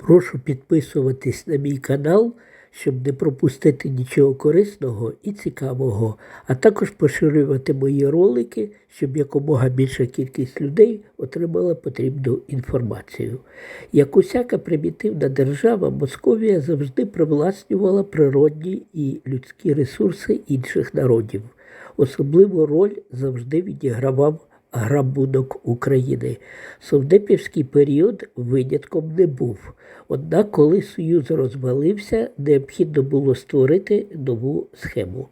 Прошу підписуватись на мій канал, щоб не пропустити нічого корисного і цікавого, а також поширювати мої ролики, щоб якомога більша кількість людей отримала потрібну інформацію. Як усяка примітивна держава, Московія завжди привласнювала природні і людські ресурси інших народів. Особливу роль завжди відігравав грабунок України. Совдепівський період винятком не був. Однак, коли Союз розвалився, необхідно було створити нову схему.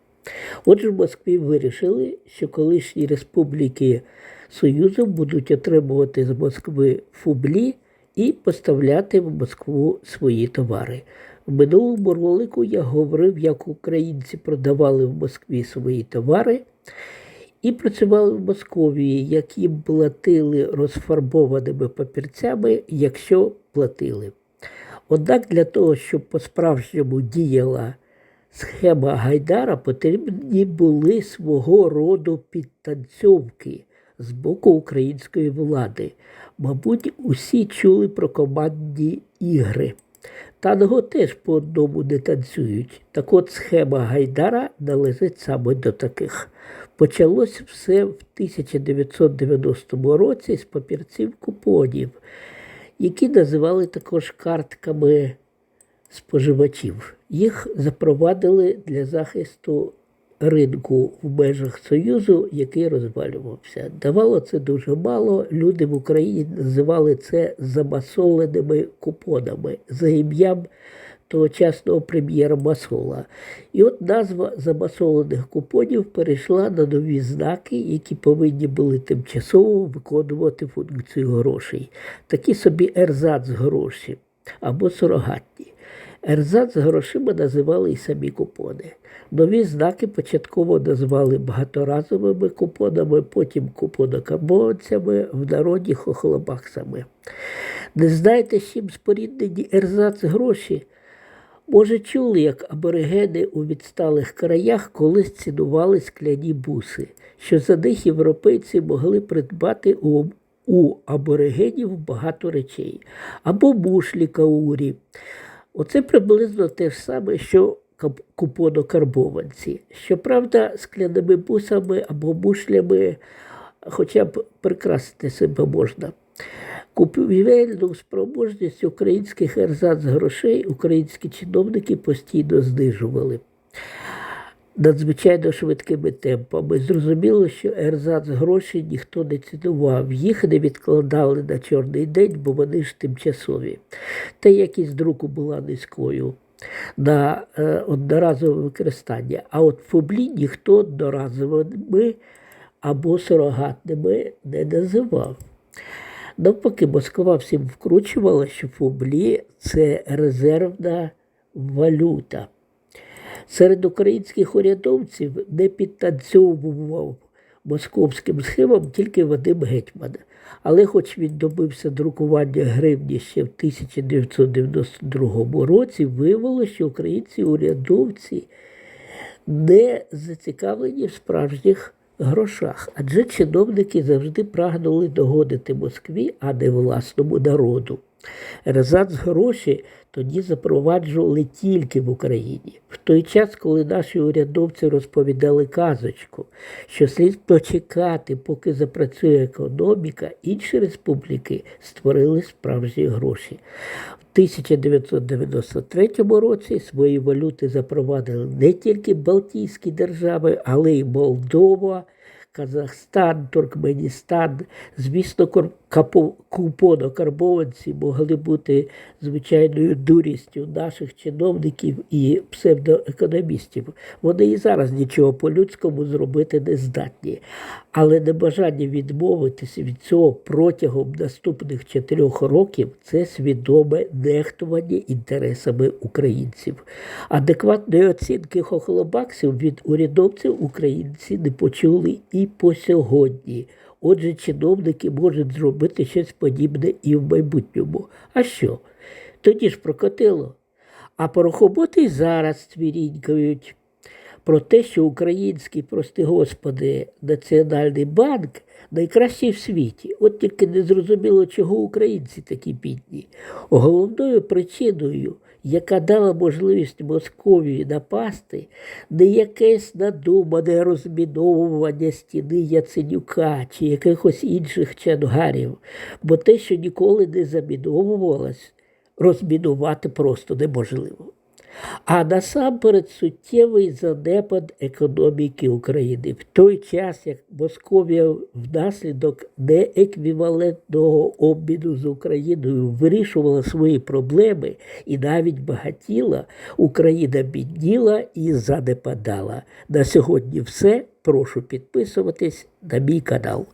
Отже, в Москві вирішили, що колишні республіки Союзу будуть отримувати з Москви фублі і поставляти в Москву свої товари. В минулому ролику я говорив, як українці продавали в Москві свої товари і працювали в Московії, як їм платили розфарбованими папірцями, якщо платили. Однак для того, щоб по-справжньому діяла схема Гайдара, потрібні були свого роду підтанцьовки з боку української влади. Мабуть, усі чули про командні ігри. Танго теж по одному не танцюють. Так от схема Гайдара належить саме до таких. Почалось все в 1990 році з папірців купонів, які називали також картками споживачів. Їх запровадили для захисту ринку в межах Союзу, який розвалювався. Давало це дуже мало. Люди в Україні називали це замасоленими купонами за ім'ям тогочасного прем'єра Масола. І от назва замасолених купонів перейшла на нові знаки, які повинні були тимчасово виконувати функцію грошей. Такі собі ерзац гроші або сурогатні. Ерзац грошима називали і самі купони. Нові знаки початково назвали багаторазовими купонами, потім купонокарбованцями, в народі хохлобаксами. Не знаєте, з чим споріднені ерзац гроші? Може, чули, як аборигени у відсталих краях колись цінували скляні буси, що за них європейці могли придбати у, у аборигенів багато речей, або мушлі каурі. Оце приблизно те ж саме, що купонокарбованці. Щоправда, скляними бусами або мушлями хоча б прикрасити себе можна. Купівельну спроможність українських ерзац грошей українські чиновники постійно знижували надзвичайно швидкими темпами. Зрозуміло, що ерзац грошей ніхто не цінував, їх не відкладали на чорний день, бо вони ж тимчасові. Та якість друку була низькою. На е, одноразове використання. А от фублі ніхто одноразовими або сурогатними не називав. Навпаки, Москва всім вкручувала, що фублі це резервна валюта. Серед українських урядовців не підтанцьовував московським схемам тільки Вадим Гетьман. Але, хоч він добився друкування гривні ще в 1992 році, виявилося, що українці урядовці не зацікавлені в справжніх грошах, адже чиновники завжди прагнули догодити Москві, а не власному народу. Ерзац гроші тоді запроваджували тільки в Україні. В той час, коли наші урядовці розповідали казочку, що слід почекати, поки запрацює економіка, інші республіки створили справжні гроші. В 1993 році свої валюти запровадили не тільки Балтійські держави, але й Молдова. Казахстан, Туркменістан, звісно, купонокарбованці могли бути звичайною дурістю наших чиновників і псевдоекономістів. Вони і зараз нічого по-людському зробити не здатні. Але небажання відмовитися від цього протягом наступних чотирьох років це свідоме нехтування інтересами українців. Адекватної оцінки хохлобаксів від урядовців українці не почули і по сьогодні. Отже, чиновники можуть зробити щось подібне і в майбутньому. А що? Тоді ж прокотило. А порохоботи й зараз цвірінькають. про те, що український, прости господи, Національний банк найкращий в світі. От тільки не зрозуміло, чого українці такі бідні. Головною причиною, яка дала можливість Московії напасти, не якесь надумане розміновування стіни Яценюка чи якихось інших чангарів, бо те, що ніколи не заміновувалось, розмінувати просто неможливо. А насамперед суттєвий занепад економіки України в той час, як Московія внаслідок нееквівалентного обміну з Україною вирішувала свої проблеми і навіть багатіла, Україна бідніла і занепадала. На сьогодні все. Прошу підписуватись на мій канал.